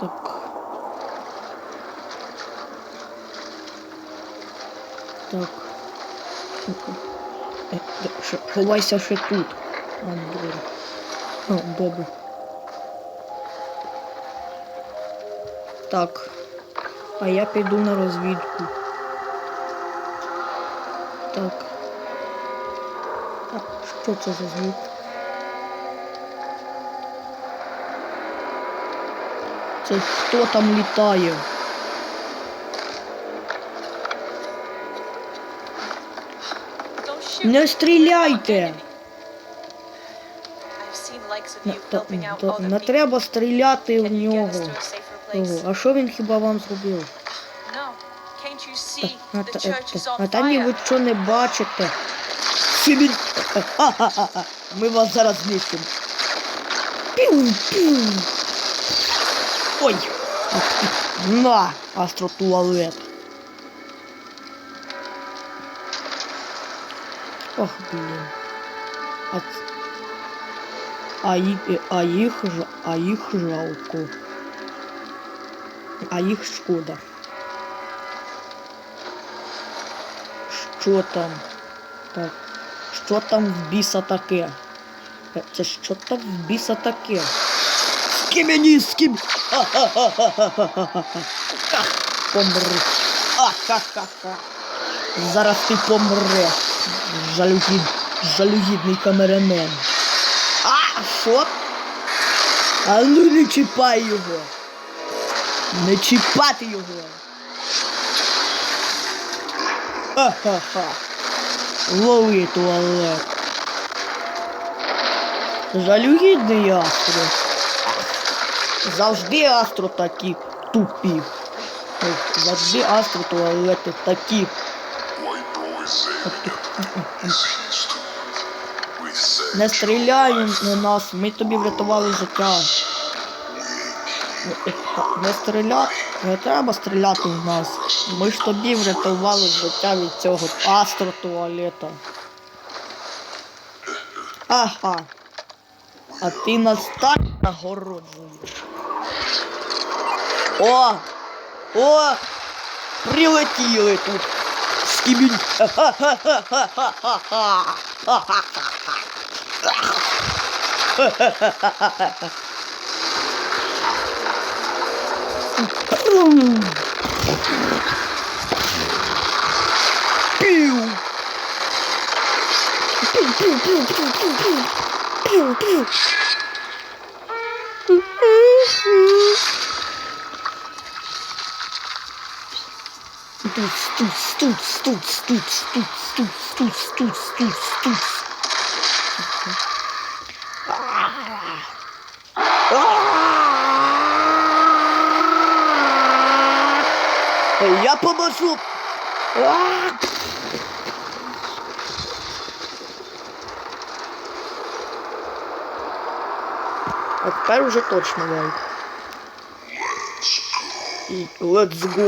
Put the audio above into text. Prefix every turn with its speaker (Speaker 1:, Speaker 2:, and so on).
Speaker 1: Так. Так. Е, ще- Ховайся ще тут. А. О, добре. Так. А я піду на розвідку. Так. А що це за звук? Це хто там літає? Не стріляйте! Не, треба стріляти в нього. А що він хіба вам зробив? А там ні ви що не бачите. Ми вас зараз знищимо. Пів-пів. Ой. На, астротуалет. Ох, блін. А, ц- а, їх, а їх, жа- а їх жалко. А їх шкода. Що там? Так. Що там в біса таке? Це що там в біса таке? З ким мені, з? Ха-ха-ха-ха-ха-ха-ха. Ах, Помри. Ах-ха-ха-ха. Зараз ти помреш. Жалюгід, жалюгідний камерамен. А, що? А ну не чіпай його. Не чіпати його. Ха-ха-ха. Лови туалет. Жалюгідний астро. Завжди астро такі тупі. Завжди астро туалети такі. Не стріляй на нас, ми тобі врятували життя. Не стріляти, не треба стріляти в нас. Ми ж тобі врятували життя від цього астротуалета. Ага. А ти нас так нагороджуєш. О! О! Прилетіли тут. Скібінь. Піу. Піу, піу, піу, піу, піу, піу. Піу, піу. Туц, туц, туц, туц, туц, туц, туц, туц, туц, туц, туц. Я поможу. А тепер уже точно лайк. І let's go.